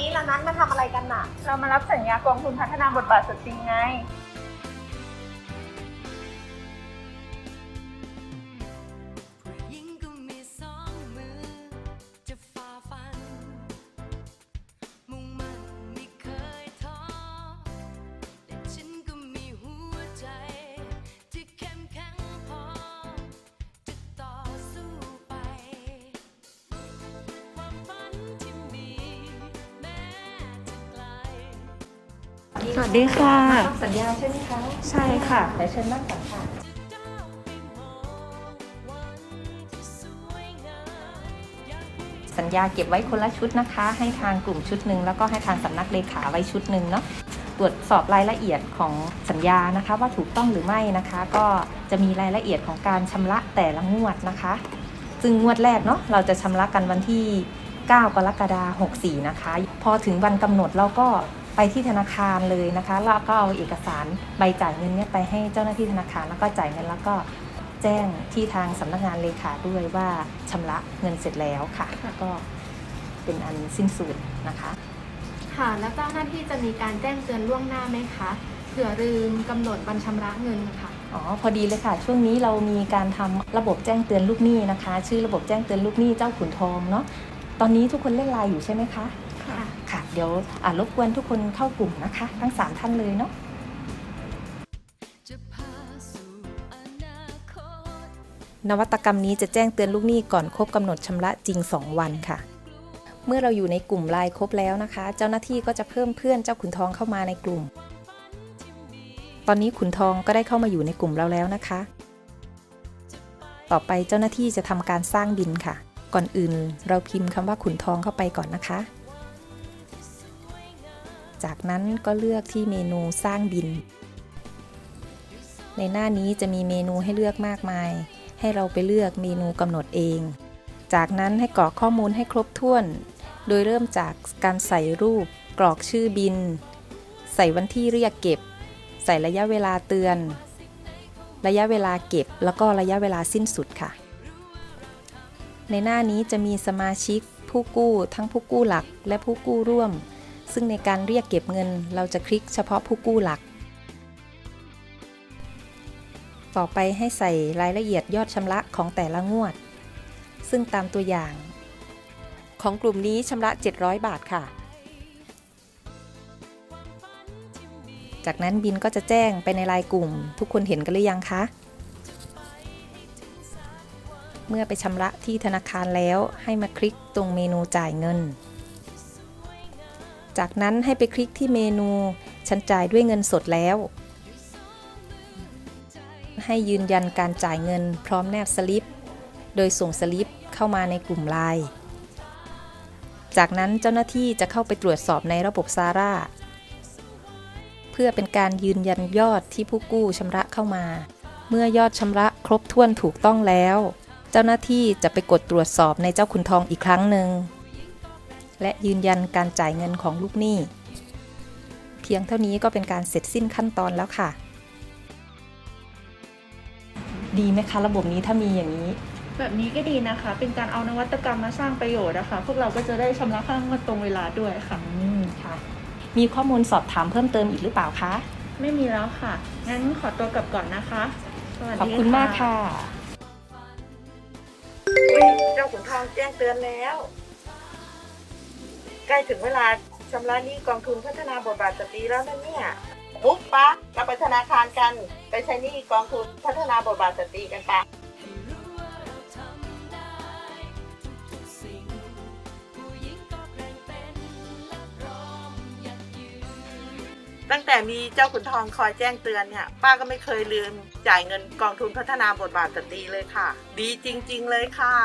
นี้เรานัดมาทำอะไรกันน่ะ เรามารับสัญญากองทุนพัฒนาบทบาทสตรีไงยิ่ง สวัสดีค่ะ สัญญาใช่ไหมคะ ใช่ค่ะเดี๋ยวเชิญนั่งก่อนค่ะจะก้าวไปมองวันที่สวยงามอยากให้สัญญาเก็บไว้คนละชุดนะคะ ให้ทางกลุ่มชุดหนึ่งแล้วก็ให้ทางสำนักเลขาไว้ชุดหนึ่งเนาะ ตรวจสอบรายละเอียดของสัญญานะคะ ว่าถูกต้องหรือไม่นะคะ ก็จะมีรายละเอียดของการชำระแต่ละงวดนะคะ ซึ่งงวดแรกเนาะเราจะชำระกันวันที่ 9 กรกฎาคม64 นะคะ พอถึงวันกำหนดเราก็ ไปที่ธนาคารเลยนะคะแล้วก็เอาเอกสารใบจ่ายเงินเนี่ยไปให้เจ้าหน้าที่ธนาคารแล้วก็จ่ายเงินแล้วก็แจ้งที่ทางสำนักงานเลขาด้วยว่าชำระเงินเสร็จแล้วค่ะแล้วก็เป็นอันสิ้นสุดนะคะ ค่ะแล้วเจ้าหน้าที่จะมีการแจ้งเตือนล่วงหน้าไหมคะเผื่อลืมกำหนดวันชำระเงินค่ะ อ๋อพอดีเลยค่ะ ช่วงนี้เรามีการทำระบบแจ้งเตือนลูกหนี้นะคะ ชื่อระบบแจ้งเตือนลูกหนี้เจ้าขุนทองเนาะตอนนี้ทุกคนเล่นไลน์อยู่ใช่ไหมคะ ค่ะค่ะ เดี๋ยวรบกวนทุกคนเข้ากลุ่มนะคะ ทั้ง 3 ท่านเลยเนาะนาคตนวัตกรรมนี้จะแจ้งเตือนลูกหนี้ก่อนครบกำหนดชำระจริง 2 วันค่ะ เมื่อเราอยู่ในกลุ่มไลน์ครบแล้วนะคะ เจ้าหน้าที่ก็จะเพิ่มเพื่อนเจ้าขุนทองเข้ามาในกลุ่ม ตอนนี้ขุนทองก็ได้เข้ามาอยู่ในกลุ่มเราแล้วนะคะ ต่อไปเจ้าหน้าที่จะทำการสร้างบินค่ะ ก่อนอื่นเราพิมพ์คำว่าขุนทองเข้าไปก่อนนะคะ จากนั้นก็เลือกที่เมนูสร้างบิน ในหน้านี้จะมีเมนูให้เลือกมากมาย ให้เราไปเลือกเมนูกำหนดเอง จากนั้นให้กรอกข้อมูลให้ครบถ้วน โดยเริ่มจากการใส่รูป กรอกชื่อบิน ใส่วันที่เรียกเก็บ ใส่ระยะเวลาเตือน ระยะเวลาเก็บ แล้วก็ระยะเวลาสิ้นสุดค่ะ ในหน้านี้จะมีสมาชิกผู้กู้ทั้งผู้กู้หลักและผู้กู้ร่วม ซึ่งในการเรียกเก็บเงินเราจะคลิกเฉพาะผู้กู้หลัก ต่อไปให้ใส่รายละเอียดยอดชำระของแต่ละงวด ซึ่งตามตัวอย่าง ของกลุ่มนี้ชำระ 700 บาทค่ะ จากนั้นบินก็จะแจ้งไปในไลน์กลุ่ม ทุกคนเห็นกันหรือยังคะเมื่อไปชำระที่ธนาคารแล้วให้มาคลิกตรงเมนูจ่ายเงิน จากนั้นให้ไปคลิกที่เมนู ฉันจ่ายด้วยเงินสดแล้ว ให้ยืนยันการจ่ายเงินพร้อมแนบสลิป โดยส่งสลิปเข้ามาในกลุ่มไลน์ จากนั้นเจ้าหน้าที่จะเข้าไปตรวจสอบในระบบซาร่า เพื่อเป็นการยืนยันยอดที่ผู้กู้ชำระเข้ามา เมื่อยอดชำระครบถ้วนถูกต้องแล้ว เจ้าหน้าที่จะไปกดตรวจสอบในเจ้าขุนทองอีกครั้งหนึ่ง และยืนยันการจ่ายเงินของลูกหนี้ เพียงเท่านี้ก็เป็นการเสร็จสิ้นขั้นตอนแล้วค่ะ ดีไหมคะ ระบบนี้ถ้ามีอย่างนี้ แบบนี้ก็ดีนะคะ เป็นการเอานวัตกรรมมาสร้างประโยชน์นะคะ พวกเราก็จะได้ชำระค่างวดตรงเวลาด้วยค่ะ อืมค่ะ มีข้อมูลสอบถามเพิ่มเติมอีกหรือเปล่าคะ ไม่มีแล้วค่ะ งั้นขอตัวกลับก่อนนะคะสวัสดีขอบคุณมากค่ะเจ้าขุนทองแจ้งเตือนแล้ว ใกล้ถึงเวลาชำระหนี้กองทุนพัฒนาบทบาทสตรีแล้วนะเนี่ยปุ๊บปะเราไปธนาคารกัน ไปใช้หนี้กองทุนพัฒนาบทบาทสตรีกันปะให้รู้ว่าเราทำได้ทุกๆสิ่งผู้หญิงก็แกร่งเป็นและตั้งแต่มีเจ้าขุนทองคอยแจ้งเตือนเนี่ย ป้าก็ไม่เคยลืมจ่ายเงินกองทุนพัฒนาบทบาทสตรีเลยค่ะ ดีจริง ๆ เลยค่ะ